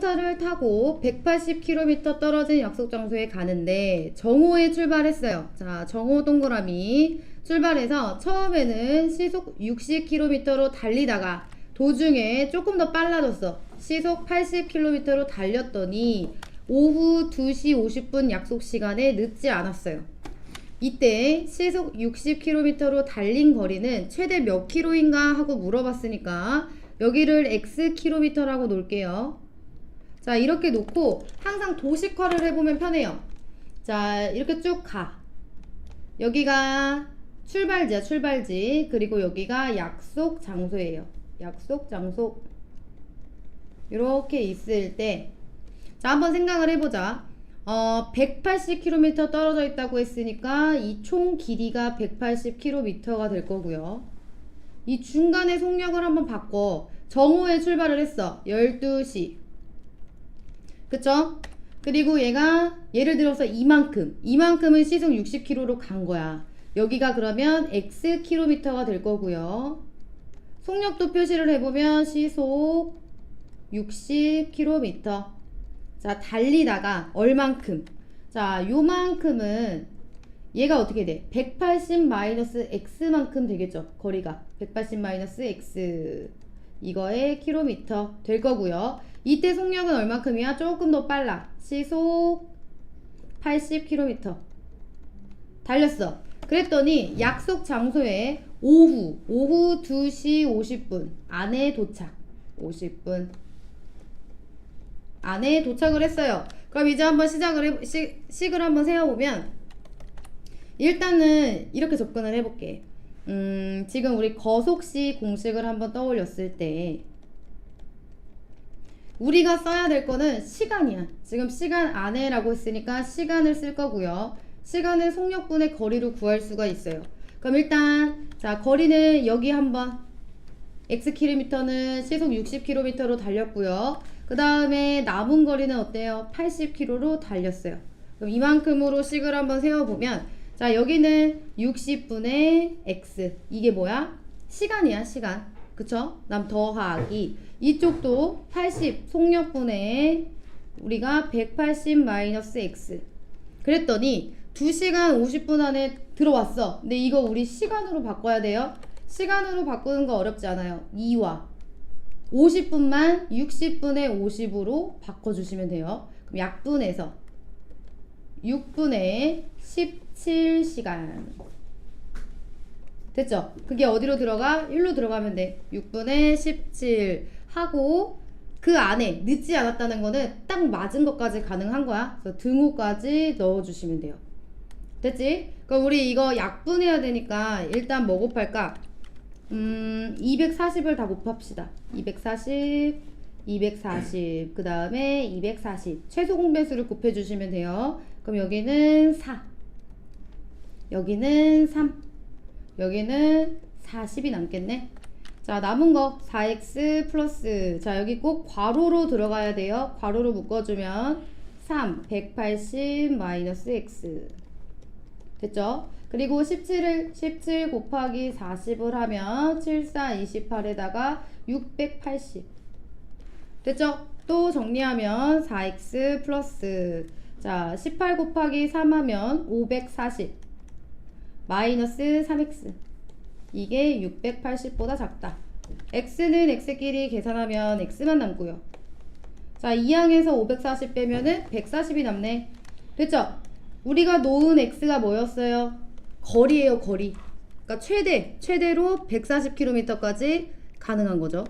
자동차를 타고 180km 떨어진 약속 장소에 가는데 정오에 출발했어요. 자, 정오 동그라미 출발해서 처음에는 시속 60km로 달리다가 도중에 조금 더 빨라졌어. 시속 80km로 달렸더니 오후 2시 50분 약속 시간에 늦지 않았어요. 이때 시속 60km로 달린 거리는 최대 몇 킬로인가 하고 물어봤으니까 여기를 x 킬로미터라고 놓을게요. 자, 이렇게 놓고 항상 도식화를 해보면 편해요. 자, 이렇게 쭉 가. 여기가 출발지야, 출발지. 그리고 여기가 약속 장소예요. 약속 장소. 이렇게 있을 때, 자, 한번 생각을 해보자. 어, 180km 떨어져 있다고 했으니까 이 총 길이가 180km가 될 거고요. 이 중간에 속력을 한번 바꿔. 정오에 출발을 했어. 12시. 그쵸? 그리고 얘가 예를 들어서 이만큼. 이만큼은 시속 60km로 간 거야. 여기가 그러면 x 킬로미터가 될 거고요. 속력도 표시를 해보면 시속 60km. 자, 달리다가 얼만큼. 자, 요만큼은 얘가 어떻게 돼? 180 마이너스 x만큼 되겠죠. 거리가. 180 마이너스 x. 이거의 킬로미터 될 거고요. 이때 속력은 얼만큼이야? 조금 더 빨라. 시속 80km. 달렸어. 그랬더니 약속 장소에 오후, 오후 2시 50분 안에 도착. 50분. 안에 도착을 했어요. 그럼 이제 한번 시작을 해, 시, 식을 한번 세워보면 일단은 이렇게 접근을 해볼게. 음, 지금 우리 거속시 공식을 한번 떠올렸을 때 우리가 써야 될 거는 시간이야. 지금 시간 안에라고 했으니까 시간을 쓸 거고요. 시간을 속력분의 거리로 구할 수가 있어요. 그럼 일단 자 거리는 여기 한번 x 킬로미터는 시속 60km로 달렸고요. 그 다음에 남은 거리는 어때요? 80km로 달렸어요. 그럼 이만큼으로 식을 한번 세워보면 자 여기는 60분의 x 이게 뭐야? 시간이야 시간 그쵸? 남 더하기 이쪽도 80 속력분의 우리가 180 마이너스 x 그랬더니 2시간 50분 안에 들어왔어 근데 이거 우리 시간으로 바꿔야 돼요 시간으로 바꾸는 거 어렵지 않아요 2와 50분만 60분의 50으로 바꿔주시면 돼요. 그럼 약분해서 6분의 17시간. 됐죠? 그게 어디로 들어가? 1로 들어가면 돼. 6분의 17 하고 그 안에 늦지 않았다는 거는 딱 맞은 것까지 가능한 거야. 그래서 등호까지 넣어주시면 돼요. 됐지? 그럼 우리 이거 약분해야 되니까 일단 뭐 곱할까? 음, 240을 다 곱합시다. 240, 240, 그 다음에 240. 최소 공배수를 곱해주시면 돼요. 그럼 여기는 4, 여기는 3, 여기는 40이 남겠네. 자, 남은 거 4x 플러스. 자, 여기 꼭 괄호로 들어가야 돼요. 괄호로 묶어주면 3, 180 마이너스 x. 됐죠? 그리고 17을 17 곱하기 40을 하면 74 28에다가 680 됐죠? 또 정리하면 4x 플러스 자, 18 곱하기 3 하면 540 마이너스 3x 이게 680보다 작다. x는 x끼리 계산하면 x만 남고요. 자, 2항에서 540 빼면은 140이 남네. 됐죠? 우리가 놓은 x가 뭐였어요? 거리예요, 거리. 그러니까 최대, 최대로 140km까지 가능한 거죠.